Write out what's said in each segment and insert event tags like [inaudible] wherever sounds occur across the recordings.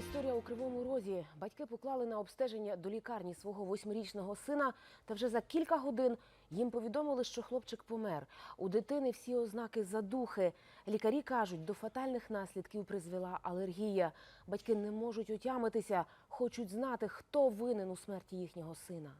Історія у Кривому Розі. Батьки поклали на обстеження до лікарні свого восьмирічного сина, та вже за кілька годин їм повідомили, що хлопчик помер. У дитини всі ознаки задухи. Лікарі кажуть, до фатальних наслідків призвела алергія. Батьки не можуть отямитися, хочуть знати, хто винен у смерті їхнього сина.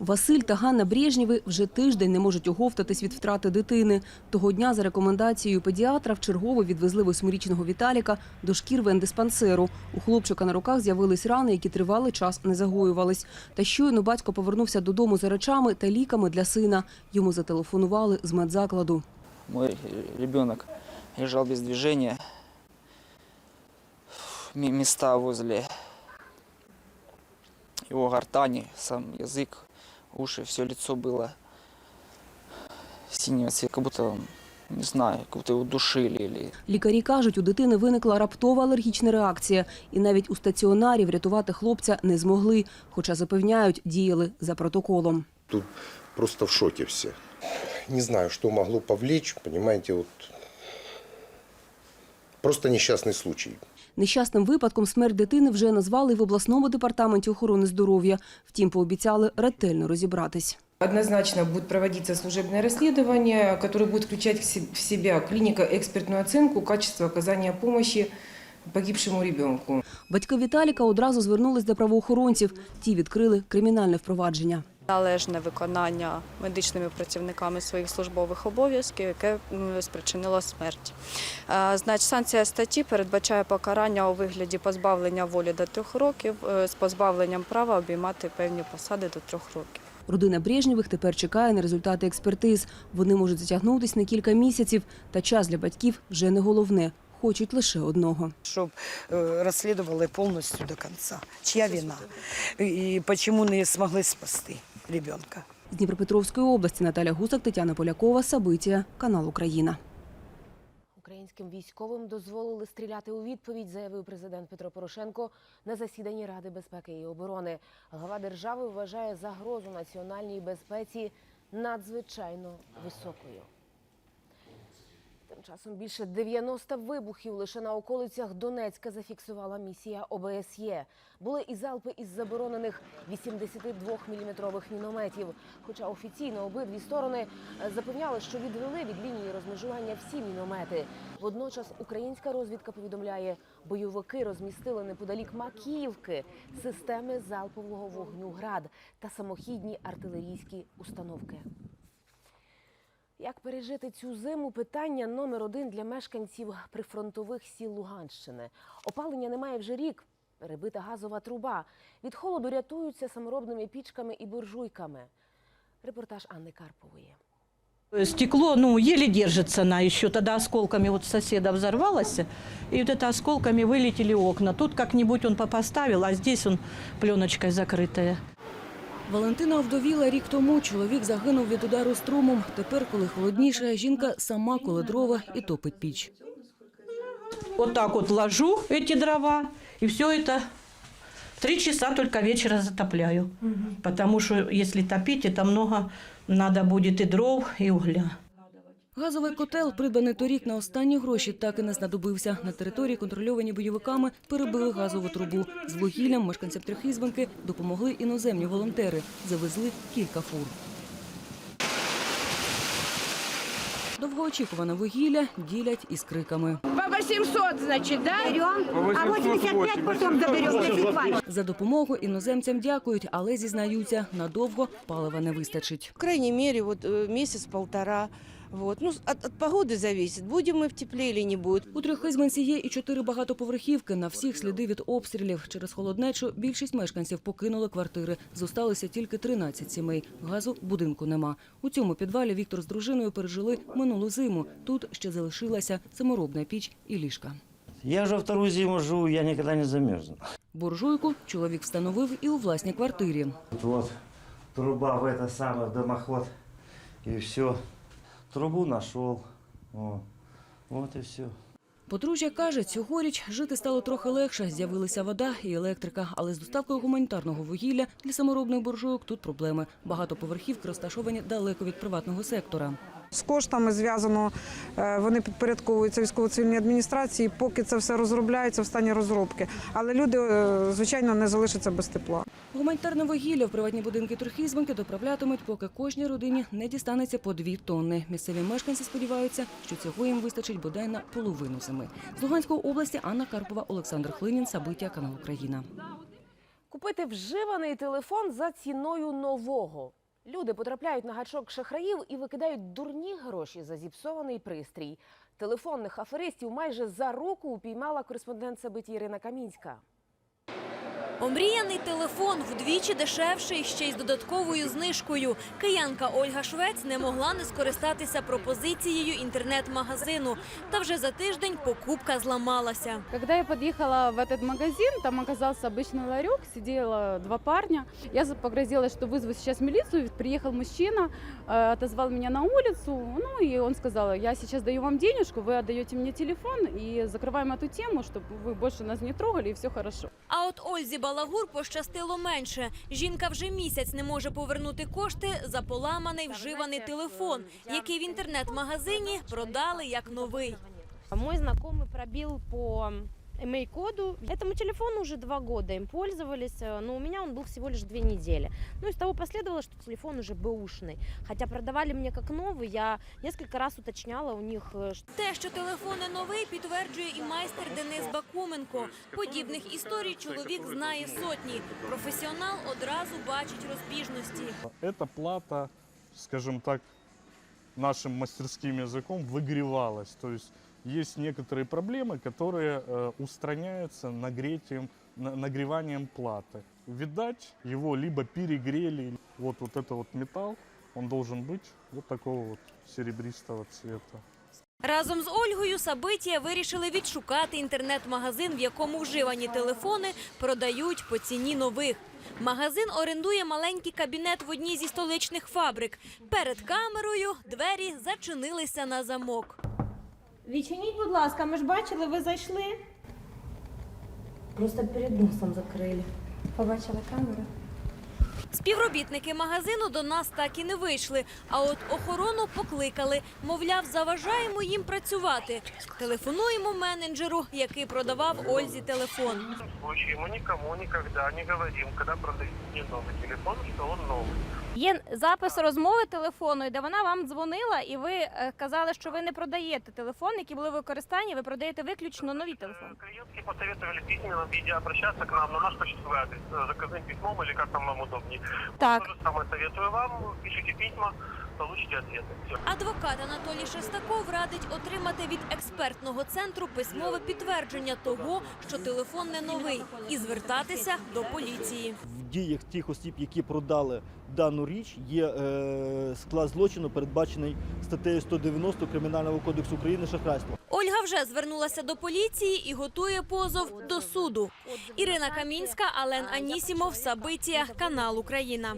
Василь та Ганна Брежнєви вже тиждень не можуть оговтатись від втрати дитини. Того дня за рекомендацією педіатра вчергово відвезли восьмирічного Віталіка до шкір вендиспансеру. У хлопчика на руках з'явились рани, які тривалий час не загоювались. Та щойно батько повернувся додому за речами та ліками для сина. Йому зателефонували з медзакладу. Мой ребенок лежал без движения. М- Места возле его гортани, сам язык, уши, все лицо было синего цвета, как будто, не знаю, как будто его душили или Лікарі кажуть, у дитини виникла раптова алергічна реакція, і навіть у стаціонарі врятувати хлопця не змогли, хоча запевняють, діяли за протоколом. Тут просто в шоке все. Не знаю, что могло повлечь, понимаете, вот просто несчастный случай. Нещасним випадком смерть дитини вже назвали в обласному департаменті охорони здоров'я. Втім, пообіцяли ретельно розібратись. Однозначно будет проводиться служебное расследование, которое будет включать в се- в себя клинико-экспертную оценку качества оказания помощи погибшему ребенку. Батьки Віталіка одразу звернулись до правоохоронців. Ті відкрили кримінальне впровадження. Належне виконання медичними працівниками своїх службових обов'язків, яке спричинило смерть. Е, Значить, санкція статті передбачає покарання у вигляді позбавлення волі до трьох років е, з позбавленням права обіймати певні посади до трьох років. Родина Брежнєвих тепер чекає на результати експертиз. Вони можуть затягнутись на кілька місяців. Та час для батьків вже не головне. Хочуть лише одного. щоб е, розслідували повністю до кінця. Чия вина? І чому не змогли спасти ребенка? З Дніпропетровської області Наталя Гусак, Тетяна Полякова, Сабиття, канал Україна. Українським військовим дозволили стріляти у відповідь, заявив президент Петро Порошенко на засіданні Ради безпеки і оборони. Глава держави вважає загрозу національній безпеці надзвичайно високою. Тим часом більше 90 вибухів лише на околицях Донецька зафіксувала місія ОБСЄ. Були і залпи із заборонених 82-мм мінометів. Хоча офіційно обидві сторони е, запевняли, що відвели від лінії розмежування всі міномети. Водночас українська розвідка повідомляє, бойовики розмістили неподалік Макіївки системи залпового вогню ГРАД та самохідні артилерійські установки. Як пережити цю зиму? Питання номер один для мешканців прифронтових сіл Луганщини. Опалення немає вже рік. Перебита газова труба. Від холоду рятуються саморобними пічками і буржуйками. Репортаж Анни Карпової. Стекло, ну, еле держится на еще. Тогда осколками вот соседа взорвалось, и вот это осколками вылетели окна. Тут как-нибудь он попоставил, а здесь он пленочкой закрытая. Валентина овдовіла рік тому. Чоловік загинув від удару струмом. Тепер, коли холодніше, жінка сама коле дрова і топить піч. Вот так вот ложу эти дрова, и все это три часа только вечера затопляю. Потому что если топить, это много надо будет и дров, и угля. Газовий котел, придбаний торік на останні гроші, так і не знадобився. На території, контрольовані бойовиками, перебили газову трубу. З вугіллям мешканцям Трьохізбенки допомогли іноземні волонтери. Завезли кілька фур. Довгоочікуване вугілля ділять із криками. По 800, значит, да? Берем. А 85 потом заберем, если хватит. За допомогу іноземцям дякують, але зізнаються, надовго палива не вистачить. По крайней мере, вот э, месяц-полтора. Вот. Ну, от, от погоды зависит, будем мы в тепле или не будет. У Трьохизбенці є і чотири багатоповерхівки. На всіх сліди від обстрілів. Через холоднечу більшість мешканців покинули квартири. Зосталися тільки 13 сімей. Газу в будинку нема. У цьому підвалі Віктор з дружиною пережили минулу зиму. Тут ще залишилася саморобна піч і ліжка. Я уже вторую зиму живу, я никогда не замерзну. Буржуйку чоловік встановив і у власній квартирі. Вот, вот труба в это самое, в дымоход, и все. Трубу знайшов. О, вот и все. Подружжя каже, цьогоріч жити стало трохи легше. З'явилися вода і електрика, але з доставкою гуманітарного вугілля для саморобних буржуйок тут проблеми. Багато поверхівки розташовані далеко від приватного сектора. З коштами зв'язано Е, Вони підпорядковуються військово-цивільній адміністрації, поки це все розробляється в стані розробки. Але люди, е, звичайно, не залишаться без тепла. Гуманітарне вугілля в приватні будинки Турхізбанки доправлятимуть, поки кожній родині не дістанеться по дві тонни. Місцеві мешканці сподіваються, що цього їм вистачить бодай на половину зими. З Луганської області Анна Карпова, Олександр Хлинін, Сабиття, канал Україна. Купити вживаний телефон за ціною нового. Люди потрапляють на гачок шахраїв і викидають дурні гроші за зіпсований пристрій. Телефонних аферистів майже за руку упіймала кореспондент Сабиті Ірина Камінська. Омріяний телефон вдвічі дешевший, ще й з додатковою знижкою. Киянка Ольга Швець не могла не скористатися пропозицією інтернет-магазину. Та вже за тиждень покупка зламалася. Когда я подъехала в этот магазин, там оказался обычный ларек, сидело два парня. Я за- погрозила, что вызову сейчас милицию. Приехал мужчина, э, отозвал меня на улицу. Ну и он сказал, я сейчас даю вам денежку, вы отдаете мне телефон и закрываем эту тему, чтобы вы больше нас не трогали и все хорошо. А от Ользі Балагур пощастило менше. Жінка вже місяць не може повернути кошти за поламаний вживаний телефон, який в інтернет-магазині продали як новий. Мой знайомий пробил по Мей-коду. Этому телефону уже два года им пользовались, э, но у меня он был всего лишь две недели. Ну, из того последовало, что телефон уже бэушный. Хотя продавали мне как новый, я несколько раз уточняла у них, э, что Те, що телефон не новий, підтверджує і майстер Денис Бакуменко. Подібних історій чоловік знає сотні. Професіонал одразу бачить розбіжності. Эта плата, скажем так, нашим мастерским языком выгревалась. То есть есть некоторые проблемы, которые э, устраняются нагретием, на- нагреванием платы. Видать, его либо перегрели, вот, вот это вот металл, он должен быть вот такого вот серебристого цвета. Разом з Ольгою Сабитія вирішили відшукати інтернет-магазин, в якому вживані телефони продають по ціні нових. Магазин орендує маленький кабінет в одній зі столичних фабрик. Перед камерою двері зачинилися на замок. Відчиніть, будь ласка, ми ж бачили, ви зайшли. Просто перед носом закрили. Побачили камеру? Співробітники магазину до нас так і не вийшли. А от охорону покликали. Мовляв, заважаємо їм працювати. Телефонуємо менеджеру, який продавав Ользі телефон. В случае мы никому никогда не говорим, когда продаем не новый телефон, что он новый. Є запис розмови телефону, де вона вам дзвонила, і ви е, казали, що ви не продаєте телефон, які були в використанні, ви продаєте виключно нові телефони. Клиентки посоветовали в письменном виде обращаться к нам на наш почтовый адрес, э, заказным письмом или как там вам удобнее. Так. То же самое советую вам, пишите письма, получите ответы. Все. Адвокат Анатолій Шестаков радить отримати від експертного центру письмове підтвердження того, що телефон не новий, і звертатися до поліції. В діях тих осіб, які продали дану річ, є е, склад злочину, передбачений статтею 190 Кримінального кодексу України шахрайство. Ольга вже звернулася до поліції і готує позов до суду. Ірина Камінська, Ален Анісімов, Сабитія, канал Україна.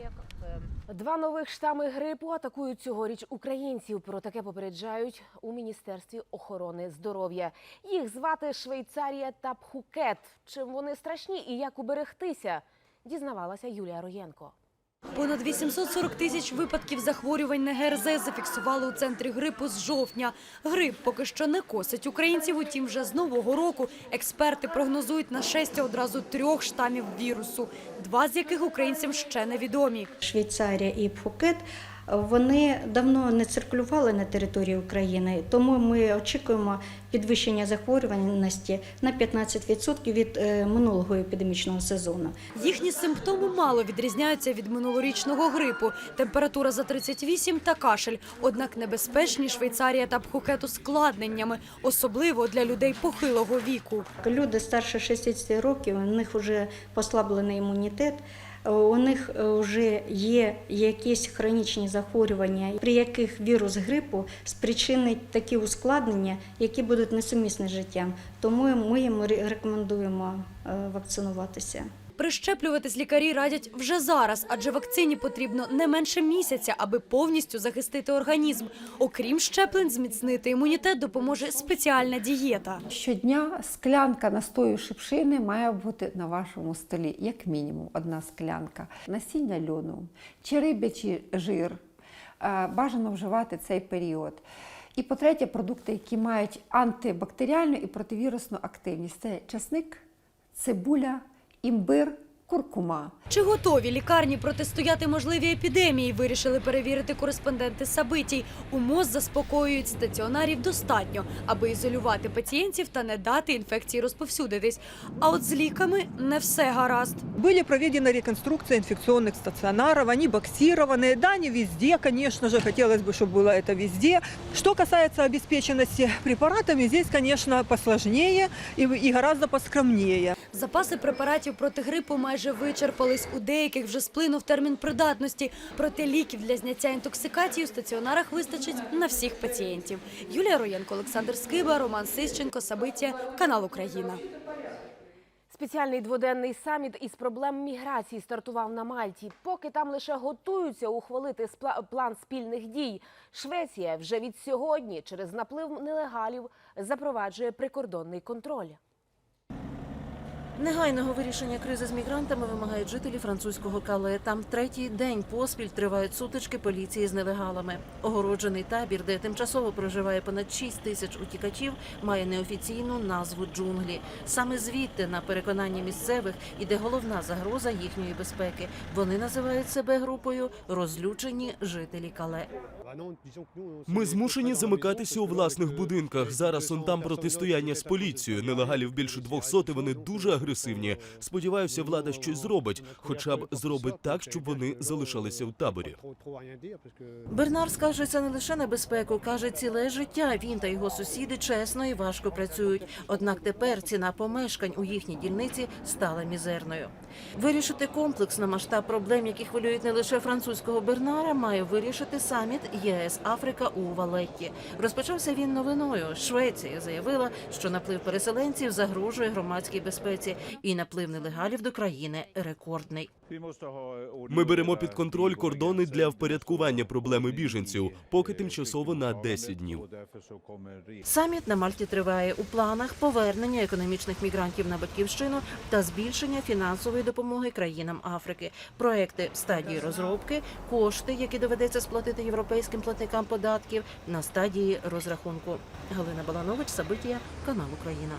Два нових штами грипу атакують цьогоріч українців. Про таке попереджають у міністерстві охорони здоров'я. Їх звати Швейцарія та Пхукет. Чим вони страшні і як уберегтися? Дізнавалася Юлія Роєнко. Понад 840 тисяч випадків захворювань на ГРЗ зафіксували у центрі грипу з жовтня. Грип поки що не косить українців, утім вже з нового року експерти прогнозують нашестя одразу трьох штамів вірусу, два з яких українцям ще невідомі. Швейцарія і Пхукет, вони давно не циркулювали на території України, тому ми очікуємо підвищення захворюваності на 15% від е, минулого епідемічного сезону. Їхні симптоми мало відрізняються від минулорічного грипу. Температура за 38 та кашель. Однак небезпечні Швейцарія та Пхукет ускладненнями, особливо для людей похилого віку. Люди старше 60 років, у них вже послаблений імунітет. У них вже є якісь хронічні захворювання, при яких вірус грипу спричинить такі ускладнення, які будуть несумісні з життям. Тому ми їм рекомендуємо е, вакцинуватися. Прищеплюватись лікарі радять вже зараз, адже вакцині потрібно не менше місяця, аби повністю захистити організм. Окрім щеплень, зміцнити імунітет допоможе спеціальна дієта. Щодня склянка настою шипшини має бути на вашому столі, як мінімум одна склянка. Насіння льону чи рибячий жир е, бажано вживати цей період. І по-третє, продукти, які мають антибактеріальну і противірусну активність. Це часник, цибуля, імбир, куркума. Чи готові лікарні протистояти можливій епідемії? Вирішили перевірити кореспонденти Сабитій. У МОЗ заспокоюють стаціонарів достатньо, аби ізолювати пацієнтів та не дати інфекції розповсюдитись. А от з ліками не все гаразд. Были проведена реконструкция инфекционных стационаров, они боксированные, да, не везде, конечно же, хотелось бы, чтобы было это везде. Что касается обеспеченности препаратами, здесь, конечно, посложнее и, и гораздо поскромнее. Запаси препаратів проти грипу майже вичерпались. У деяких вже сплинув термін придатності. Проте ліків для зняття інтоксикації у стаціонарах вистачить на всіх пацієнтів. Юлія Роєнко, Олександр Скиба, Роман Сищенко, Сабиття, канал Україна. Спеціальний дводенний саміт із проблем міграції стартував на Мальті. Поки там лише готуються ухвалити план спільних дій. Швеція вже від сьогодні через наплив нелегалів запроваджує прикордонний контроль. Негайного вирішення кризи з мігрантами вимагають жителі французького Кале. Там третій день поспіль тривають сутички поліції з нелегалами. Огороджений табір, де тимчасово проживає понад 6 тисяч утікачів, має неофіційну назву джунглі. Саме звідти, на переконання місцевих, іде головна загроза їхньої безпеки. Вони називають себе групою розлючені жителі Кале. Ми змушені замикатися у власних будинках. Зараз он там протистояння з поліцією. Нелегалів більше 200, і вони дуже агресивні. Сподіваюся, влада щось зробить, хоча б зробить так, щоб вони залишалися в таборі. Бернар скаржиться не лише на безпеку, каже, ціле життя він та його сусіди чесно і важко працюють. Однак тепер ціна помешкань у їхній дільниці стала мізерною. Вирішити комплексно масштаб проблем, які хвилюють не лише французького Бернара, має вирішити саміт ЄС Африка у Валетті. Розпочався він новиною. Швеція заявила, що наплив переселенців загрожує громадській безпеці, і наплив нелегалів до країни рекордний. Ми беремо під контроль кордони для впорядкування проблеми біженців, поки тимчасово на 10 днів. Саміт на Мальті триває у планах повернення економічних мігрантів на батьківщину та збільшення фінансової допомоги країнам Африки. Проекти в стадії розробки, кошти, які доведеться сплатити європейським платникам податків, на стадії розрахунку. Галина Баланович, Сабитія, канал Україна.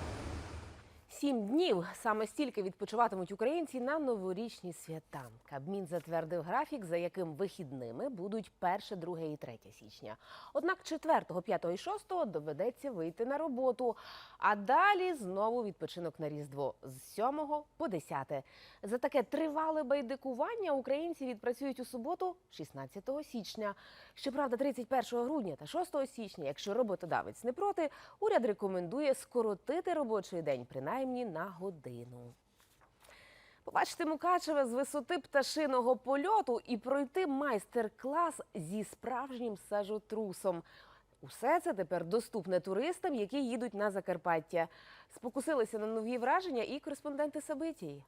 Сім днів саме стільки відпочиватимуть українці на новорічні свята. Кабмін затвердив графік, за яким вихідними будуть 1, 2 і 3 січня. Однак 4, 5 і 6 доведеться вийти на роботу. А далі знову відпочинок на Різдво з 7 по 10. За таке тривале байдикування українці відпрацюють у суботу, 16 січня. Щоправда, 31 грудня та 6 січня, якщо роботодавець не проти, уряд рекомендує скоротити робочий день принаймні на годину. Побачити Мукачеве з висоти пташиного польоту і пройти майстер-клас зі справжнім сажотрусом. Усе це тепер доступне туристам, які їдуть на Закарпаття. Спокусилися на нові враження і кореспонденти Сабитії.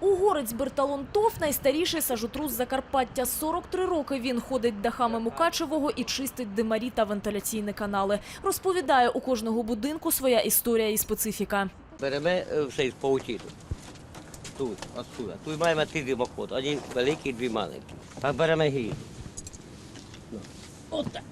Угорець Берталон Тоф – найстаріший сажотрус Закарпаття. 43 роки він ходить дахами Мукачевого і чистить димарі та вентиляційні канали. Розповідає, у кожного будинку своя історія і специфіка. Беремо е, все з паутіну. Тут, отсюда. Тут маємо три димоход. Один великий, дві маленькі. Так беремо гілку. Отак.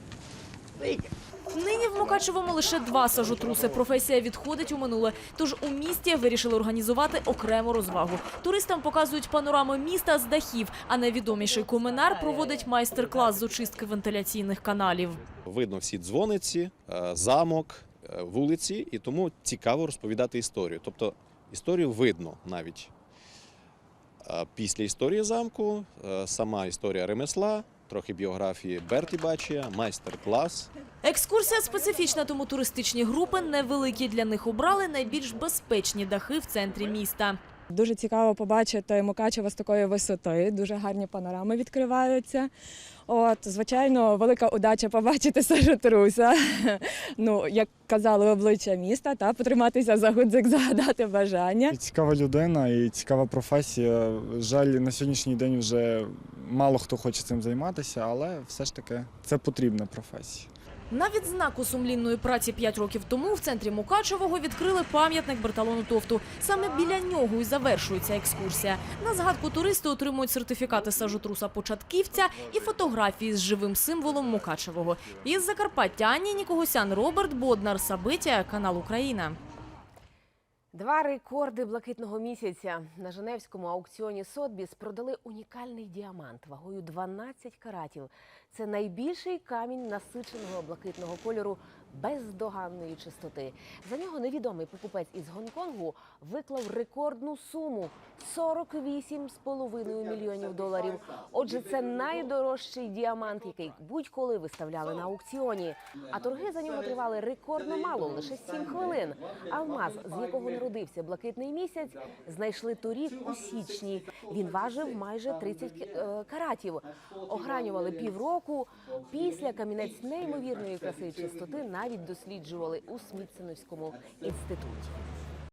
Видите? Нині в Мукачевому лише два сажотруси. Професія відходить у минуле. Тож у місті вирішили організувати окрему розвагу. Туристам показують панорами міста з дахів, а найвідоміший комунар проводить майстер-клас з очистки вентиляційних каналів. Видно всі дзвониці, е, замок, е, вулиці, і тому цікаво розповідати історію. Тобто історію видно навіть. Е, Після історії замку, сама історія ремесла, трохи біографії Берті Бачія, майстер-клас. Екскурсія специфічна, тому туристичні групи невеликі. Для них обрали найбільш безпечні дахи в центрі міста. Дуже цікаво побачити Мукачево з такої висоти. Дуже гарні панорами відкриваються. От, звичайно, велика удача побачити сажотруса. [laughs] Ну, як казали, обличчя міста, та потриматися за гудзик, [laughs] загадати бажання. Цікава людина і цікава професія. Жаль, на сьогоднішній день вже мало хто хоче цим займатися, але все ж таки це потрібна професія. На відзнаку сумлінної праці 5 років тому в центрі Мукачевого відкрили пам'ятник Берталону Тофту. Саме біля нього і завершується екскурсія. На згадку туристи отримують сертифікати сажотруса початківця і фотографії з живим символом Мукачевого. Із Закарпаття Ані Нікогосян, Роберт Боднар, Сабитя канал Україна. Два рекорди блакитного місяця на Женевському аукціоні Сотбіс продали унікальний діамант вагою 12 каратів. Це найбільший камінь насиченого блакитного кольору бездоганної чистоти. За нього невідомий покупець із Гонконгу виклав рекордну суму 48,5 мільйонів доларів. Отже, це найдорожчий діамант, який будь-коли виставляли на аукціоні. А торги за нього тривали рекордно мало, лише 7 хвилин. Алмаз, з якого народився блакитний місяць, знайшли торік у січні. Він важив майже 30 е, каратів. Огранювали півроку. Після камінець неймовірної краси і чистоти навіть досліджували у Смітсоновському інституті.